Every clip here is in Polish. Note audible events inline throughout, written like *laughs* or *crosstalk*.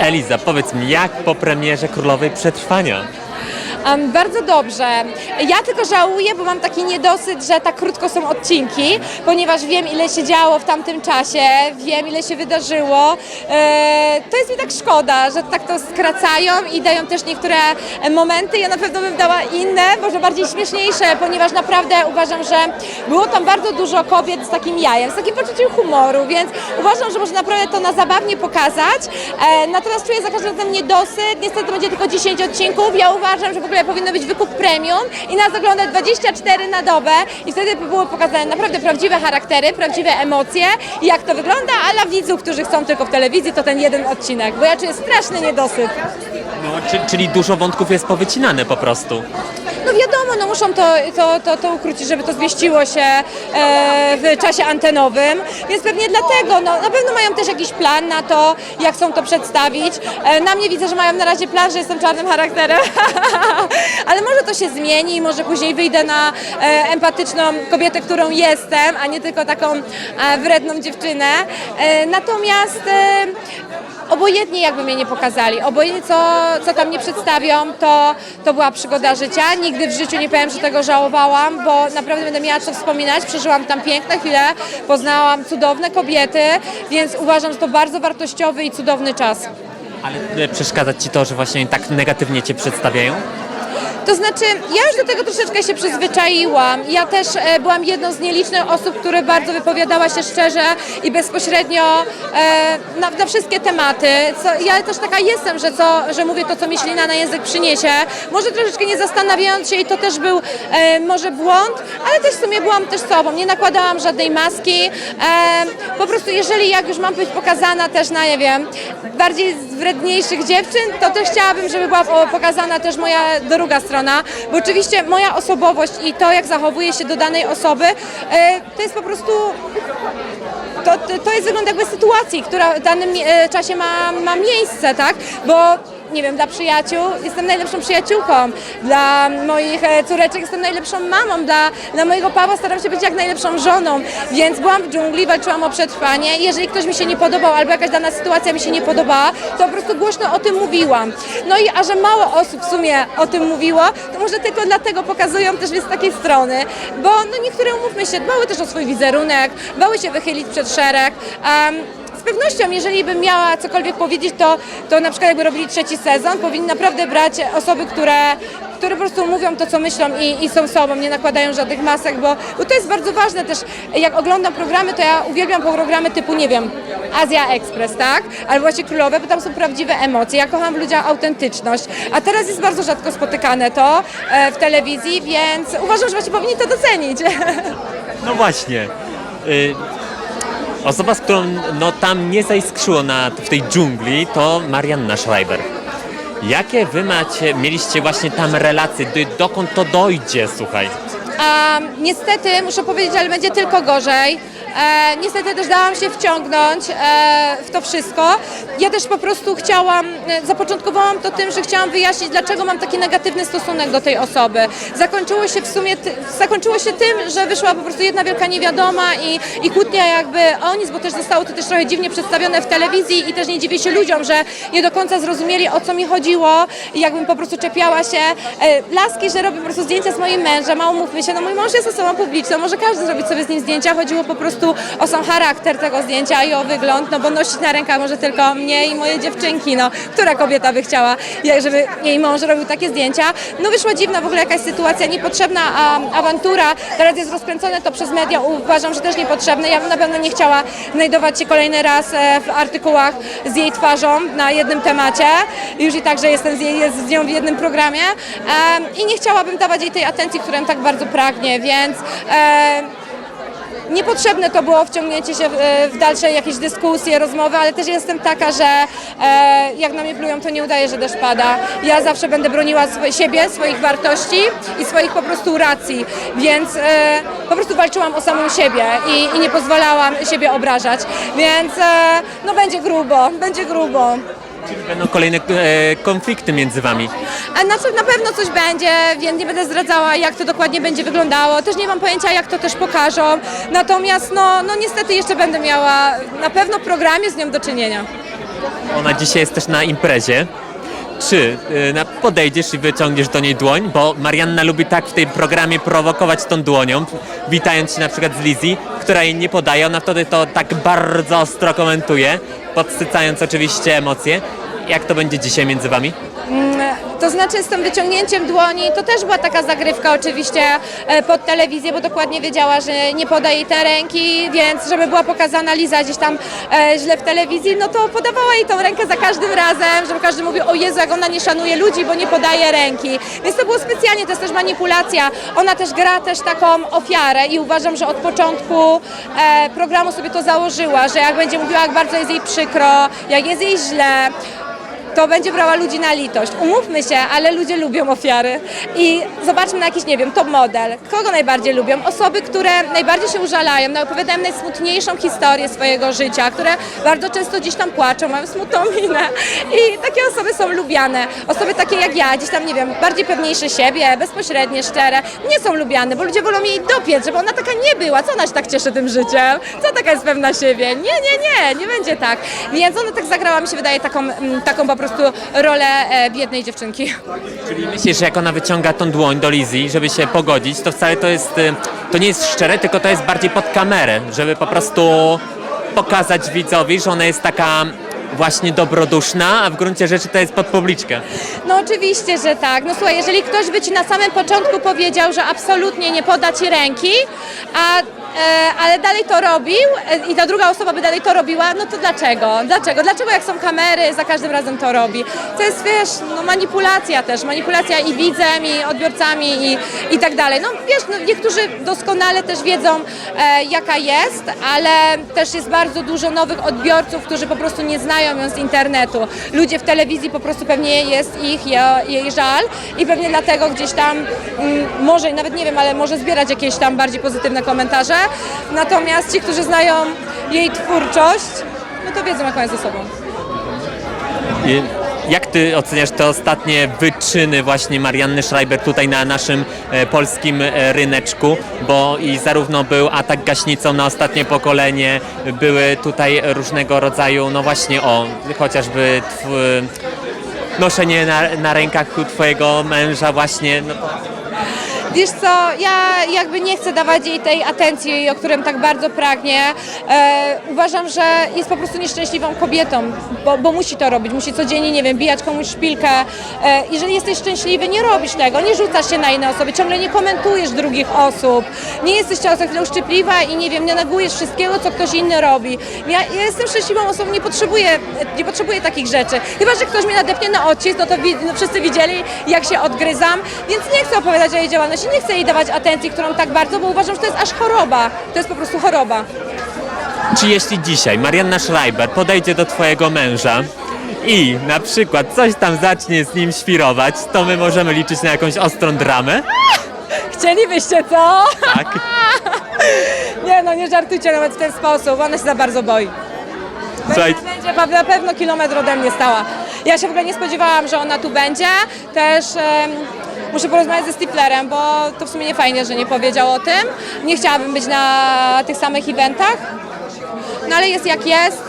Eliza, powiedz mi, jak po premierze Królowej Przetrwania? Em, bardzo dobrze. Ja tylko żałuję, bo mam taki niedosyt, że tak krótko są odcinki, ponieważ wiem, ile się działo w tamtym czasie, wiem, ile się wydarzyło. E, to jest mi tak szkoda, że tak to skracają i dają też niektóre momenty. Ja na pewno bym dała inne, może bardziej śmieszniejsze, ponieważ naprawdę uważam, że było tam bardzo dużo kobiet z takim jajem, z takim poczuciem humoru, więc uważam, że można naprawdę to na zabawnie pokazać. E, natomiast czuję za każdym razem niedosyt. Niestety będzie tylko 10 odcinków. Ja uważam, że w ogóle powinno być wykup premium i nas oglądać 24 na dobę i wtedy by były pokazane naprawdę prawdziwe charaktery, prawdziwe emocje i jak to wygląda, a dla widzów, którzy chcą tylko w telewizji, to ten jeden odcinek, bo ja czuję straszny niedosyt. No, czy, czyli dużo wątków jest powycinane po prostu. No wiadomo, no muszą to, to, to, to ukrócić, żeby to zmieściło się e, w czasie antenowym, więc pewnie dlatego, no na pewno mają też jakiś plan na to, jak chcą to przedstawić. E, na mnie widzę, że mają na razie plan, że jestem czarnym charakterem, *laughs* ale może to się zmieni, może później wyjdę na e, empatyczną kobietę, którą jestem, a nie tylko taką e, wredną dziewczynę. E, natomiast obojętnie jakby mnie nie pokazali, obojętnie co, co tam nie przedstawią, to, to była przygoda życia. Nigdy w życiu nie powiem, że tego żałowałam, bo naprawdę będę miała co wspominać. Przeżyłam tam piękne chwile, poznałam cudowne kobiety, więc uważam, że to bardzo wartościowy i cudowny czas. Ale przeszkadza ci to, że właśnie tak negatywnie cię przedstawiają? To znaczy, ja już do tego troszeczkę się przyzwyczaiłam. Ja też e, byłam jedną z nielicznych osób, które bardzo wypowiadała się szczerze i bezpośrednio e, na, na wszystkie tematy. Co, ja też taka jestem, że, co, że mówię to, co mi ślina na język przyniesie. Może troszeczkę nie zastanawiając się i to też był e, może błąd, ale też w sumie byłam też sobą. Nie nakładałam żadnej maski. E, po prostu jeżeli jak już mam być pokazana też na, nie wiem, bardziej wredniejszych dziewczyn, to też chciałabym, żeby była pokazana też moja druga strona, bo oczywiście moja osobowość i to, jak zachowuje się do danej osoby, e, to jest po prostu to, to, to jest wygląd jakby sytuacji, która w danym e, czasie ma, ma miejsce, tak? Bo nie wiem, dla przyjaciół jestem najlepszą przyjaciółką, dla moich e, córeczek jestem najlepszą mamą, dla, dla mojego Pawła staram się być jak najlepszą żoną, więc byłam w dżungli, walczyłam o przetrwanie. Jeżeli ktoś mi się nie podobał albo jakaś dana sytuacja mi się nie podobała, to po prostu głośno o tym mówiłam. No i a że mało osób w sumie o tym mówiło, to może tylko dlatego pokazują też z takiej strony, bo no niektóre, umówmy się, dbały też o swój wizerunek, bały się wychylić przed szereg. Um, pewnością, jeżeli bym miała cokolwiek powiedzieć, to, to na przykład jakby robili trzeci sezon, powinni naprawdę brać osoby, które, które po prostu mówią to, co myślą i, i są sobą, nie nakładają żadnych masek, bo, bo to jest bardzo ważne też. Jak oglądam programy, to ja uwielbiam programy typu, nie wiem, Azja Express, tak? Albo właśnie Królowe, bo tam są prawdziwe emocje. Ja kocham w ludziach autentyczność, a teraz jest bardzo rzadko spotykane to e, w telewizji, więc uważam, że właśnie powinni to docenić. *laughs* No właśnie. Y, osoba, z którą no, tam nie zaiskrzyło na, w tej dżungli, to Marianna Schreiber. Jakie wy macie, mieliście właśnie tam relacje, do, dokąd to dojdzie, słuchaj? A niestety, muszę powiedzieć, ale będzie tylko gorzej. E, niestety też dałam się wciągnąć e, w to wszystko. Ja też po prostu chciałam, e, zapoczątkowałam to tym, że chciałam wyjaśnić, dlaczego mam taki negatywny stosunek do tej osoby. Zakończyło się w sumie, ty, zakończyło się tym, że wyszła po prostu jedna wielka niewiadoma i, i kłótnia jakby o nic, bo też zostało to też trochę dziwnie przedstawione w telewizji i też nie dziwię się ludziom, że nie do końca zrozumieli, o co mi chodziło jakbym po prostu czepiała się e, laski, że robię po prostu zdjęcia z moim mężem, a umówmy się, no mój mąż jest osobą publiczną, może każdy zrobić sobie z nim zdjęcia, chodziło po prostu o sam charakter tego zdjęcia i o wygląd, no bo nosić na rękach może tylko mnie i moje dziewczynki, no, która kobieta by chciała, żeby jej mąż robił takie zdjęcia. No wyszła dziwna w ogóle jakaś sytuacja, niepotrzebna awantura, teraz jest rozkręcone to przez media, uważam, że też niepotrzebne, ja bym na pewno nie chciała znajdować się kolejny raz e, w artykułach z jej twarzą na jednym temacie, już i tak, że jestem z, jej, z nią w jednym programie. Em, i nie chciałabym dawać jej tej atencji, którą tak bardzo pragnie, więc em, Niepotrzebne to było wciągnięcie się w, e, w dalsze jakieś dyskusje, rozmowy, ale też jestem taka, że e, jak na mnie plują, to nie udaje, że deszcz pada. Ja zawsze będę broniła siebie, swoich wartości i swoich po prostu racji, więc e, po prostu walczyłam o samą siebie i, i nie pozwalałam siebie obrażać, więc no będzie grubo, będzie grubo. Będą kolejne e, konflikty między wami. A na, co, na pewno coś będzie, więc nie będę zdradzała, jak to dokładnie będzie wyglądało. Też nie mam pojęcia, jak to też pokażą. Natomiast no, no niestety jeszcze będę miała na pewno w programie z nią do czynienia. Ona dzisiaj jest też na imprezie. Czy y, na, podejdziesz i wyciągniesz do niej dłoń? Bo Marianna lubi tak w tym programie prowokować tą dłonią, witając się na przykład z Lizzie, która jej nie podaje. Ona wtedy to tak bardzo ostro komentuje, podsycając oczywiście emocje. Jak to będzie dzisiaj między wami? To znaczy z tym wyciągnięciem dłoni to też była taka zagrywka oczywiście e, pod telewizję, bo dokładnie wiedziała, że nie poda jej tej ręki, więc żeby była pokazana Liza gdzieś tam e, źle w telewizji, no to podawała jej tą rękę za każdym razem, żeby każdy mówił, o Jezu, jak ona nie szanuje ludzi, bo nie podaje ręki. Więc to było specjalnie, to jest też manipulacja. Ona też gra też taką ofiarę i uważam, że od początku e, programu sobie to założyła, że jak będzie mówiła, jak bardzo jest jej przykro, jak jest jej źle, to będzie brała ludzi na litość. Umówmy się, ale ludzie lubią ofiary. I zobaczmy na jakiś, nie wiem, top model. Kogo najbardziej lubią? Osoby, które najbardziej się użalają, no, opowiadają najsmutniejszą historię swojego życia, które bardzo często gdzieś tam płaczą, mają smutną *laughs* minę. I takie osoby są lubiane. Osoby takie jak ja, gdzieś tam, nie wiem, bardziej pewniejsze siebie, bezpośrednie, szczere, nie są lubiane, bo ludzie wolą jej dopiec, żeby ona taka nie była. Co ona się tak cieszy tym życiem? Co taka jest pewna siebie? Nie, nie, nie, nie będzie tak. Więc ona tak zagrała, mi się wydaje, taką, mm, taką po prostu rolę e, biednej dziewczynki. Czyli myślisz, że jak ona wyciąga tą dłoń do Lizzie, żeby się pogodzić, to wcale to jest, y, to nie jest szczere, tylko to jest bardziej pod kamerę, żeby po prostu pokazać widzowi, że ona jest taka właśnie dobroduszna, a w gruncie rzeczy to jest pod publiczkę. No oczywiście, że tak. No słuchaj, jeżeli ktoś by ci na samym początku powiedział, że absolutnie nie poda ci ręki, a e, ale dalej to robił e, i ta druga osoba by dalej to robiła, no to dlaczego? Dlaczego? Dlaczego jak są kamery, za każdym razem to robi? To jest, wiesz, no manipulacja też, manipulacja i widzem, i odbiorcami i, i tak dalej. No wiesz, no, niektórzy doskonale też wiedzą, e, jaka jest, ale też jest bardzo dużo nowych odbiorców, którzy po prostu nie znają ją z internetu. Ludzie w telewizji po prostu pewnie jest ich, je, jej żal i pewnie dlatego gdzieś tam mm, może, nawet nie wiem, ale może zbierać jakieś tam bardziej pozytywne komentarze. Natomiast ci, którzy znają jej twórczość, no to wiedzą, jaką jest osobą. I Jak ty oceniasz te ostatnie wyczyny właśnie Marianny Schreiber tutaj na naszym e, polskim e, ryneczku? Bo i zarówno był atak gaśnicą na ostatnie pokolenie, były tutaj różnego rodzaju, no właśnie o, chociażby tw, noszenie na, na rękach twojego męża właśnie, no, Wiesz co, ja jakby nie chcę dawać jej tej atencji, o którym tak bardzo pragnie. E, uważam, że jest po prostu nieszczęśliwą kobietą, bo, bo musi to robić, musi codziennie, nie wiem, bijać komuś szpilkę. E, jeżeli jesteś szczęśliwy, nie robisz tego, nie rzucasz się na inne osoby, ciągle nie komentujesz drugich osób, nie jesteś za chwilę uszczypliwa i nie wiem, nie negujesz wszystkiego, co ktoś inny robi. Ja, ja jestem szczęśliwą osobą, nie potrzebuję, nie potrzebuję takich rzeczy. Chyba, że ktoś mnie nadepnie na odcisk, no to wi- no wszyscy widzieli, jak się odgryzam, więc nie chcę opowiadać o jej działalności, nie chcę jej dawać atencji, którą tak bardzo, bo uważam, że to jest aż choroba. To jest po prostu choroba. Czy jeśli dzisiaj Marianna Schreiber podejdzie do twojego męża i na przykład coś tam zacznie z nim świrować, to my możemy liczyć na jakąś ostrą dramę? Chcielibyście co? Tak. *laughs* Nie no, nie żartujcie nawet w ten sposób, ona się za bardzo boi. Słuchaj, Będzie, będzie pa- na pewno kilometr ode mnie stała. Ja się w ogóle nie spodziewałam, że ona tu będzie. Też em, muszę porozmawiać ze Stiflerem, bo to w sumie nie fajnie, że nie powiedział o tym. Nie chciałabym być na tych samych eventach. No ale jest jak jest.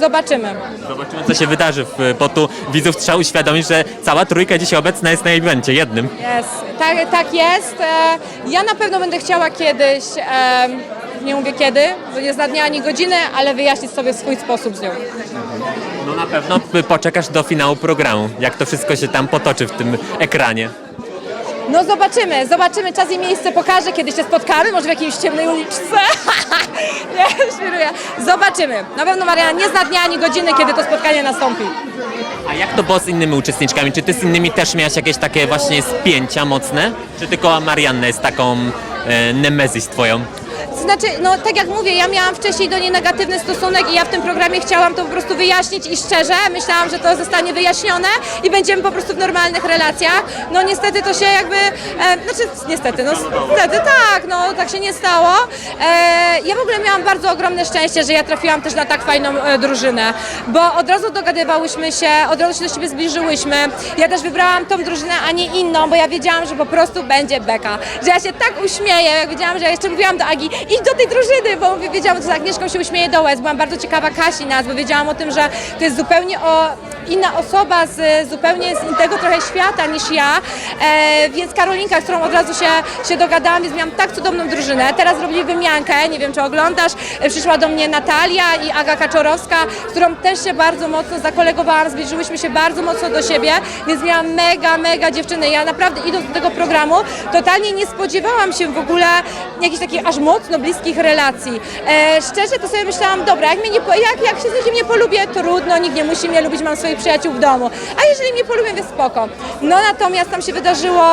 Zobaczymy. zobaczymy co się wydarzy, w- bo tu widzów trzeba uświadomić, że cała trójka dzisiaj obecna jest na evencie, jednym. Jest. Tak, tak jest. E, Ja na pewno będę chciała kiedyś, nie mówię kiedy, bo nie zna dnia ani godziny, ale wyjaśnić sobie swój sposób z nią. No na pewno p- poczekasz do finału programu, jak to wszystko się tam potoczy w tym ekranie. No zobaczymy, zobaczymy, czas i miejsce pokaże, kiedy się spotkamy, może w jakiejś ciemnej uliczce. *laughs* nie, świruję. Zobaczymy. Na pewno Mariana nie zna dnia ani godziny, kiedy to spotkanie nastąpi. A jak to było z innymi uczestniczkami? Czy ty z innymi też miałaś jakieś takie właśnie spięcia mocne? Czy tylko Marianna jest taką e, nemezis twoją? Znaczy, no tak jak mówię, ja miałam wcześniej do niej negatywny stosunek i ja w tym programie chciałam to po prostu wyjaśnić i szczerze myślałam, że to zostanie wyjaśnione i będziemy po prostu w normalnych relacjach. No niestety to się jakby, e, znaczy niestety, no niestety tak, no tak się nie stało. E, ja w ogóle miałam bardzo ogromne szczęście, że ja trafiłam też na tak fajną e, drużynę, bo od razu dogadywałyśmy się, od razu się do siebie zbliżyłyśmy. Ja też wybrałam tą drużynę, a nie inną, bo ja wiedziałam, że po prostu będzie beka. Że ja się tak uśmieję, jak wiedziałam, że ja jeszcze mówiłam do Agi, iść do tej drużyny, bo wiedziałam, że z Agnieszką się uśmieje do łez. Byłam bardzo ciekawa Kasi nas, bo wiedziałam o tym, że to jest zupełnie o inna osoba z zupełnie z innego trochę świata niż ja, e, więc Karolinka, z którą od razu się, się dogadałam, więc miałam tak cudowną drużynę. Teraz robili wymiankę, nie wiem czy oglądasz, e, przyszła do mnie Natalia i Aga Kaczorowska, z którą też się bardzo mocno zakolegowałam, zbliżyłyśmy się bardzo mocno do siebie, więc miałam mega, mega dziewczyny. Ja naprawdę idąc do tego programu, totalnie nie spodziewałam się w ogóle jakichś takich aż mocno bliskich relacji. E, szczerze to sobie myślałam, dobra, jak, mnie nie, jak, jak się z nikim nie polubię, trudno, nikt nie musi mnie lubić, mam przyjaciół w domu. A jeżeli mnie polubię, więc spoko. No natomiast tam się wydarzyło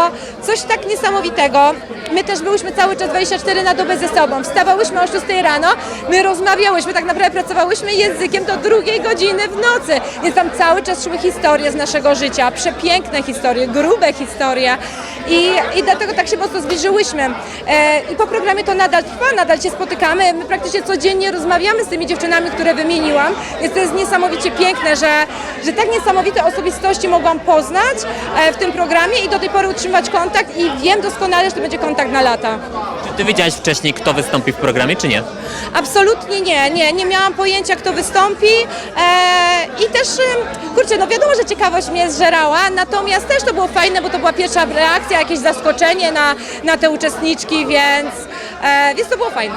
coś tak niesamowitego. My też byłyśmy cały czas 24 na dobę ze sobą. Wstawałyśmy o 6 rano, my rozmawiałyśmy, tak naprawdę pracowałyśmy językiem do drugiej godziny w nocy. Więc tam cały czas szły historie z naszego życia, przepiękne historie, grube historie. I, i dlatego tak się mocno zbliżyłyśmy. E, I po programie to nadal trwa, nadal się spotykamy. My praktycznie codziennie rozmawiamy z tymi dziewczynami, które wymieniłam. Więc to jest niesamowicie piękne, że, że tak niesamowite osobistości mogłam poznać e, w tym programie i do tej pory utrzymywać kontakt i wiem doskonale, że to będzie kontakt na lata. Ty wiedziałaś wcześniej, kto wystąpi w programie, czy nie? Absolutnie nie, nie, nie miałam pojęcia, kto wystąpi e, i też, kurczę, no wiadomo, że ciekawość mnie zżerała, natomiast też to było fajne, bo to była pierwsza reakcja, jakieś zaskoczenie na, na te uczestniczki, więc, e, więc to było fajne.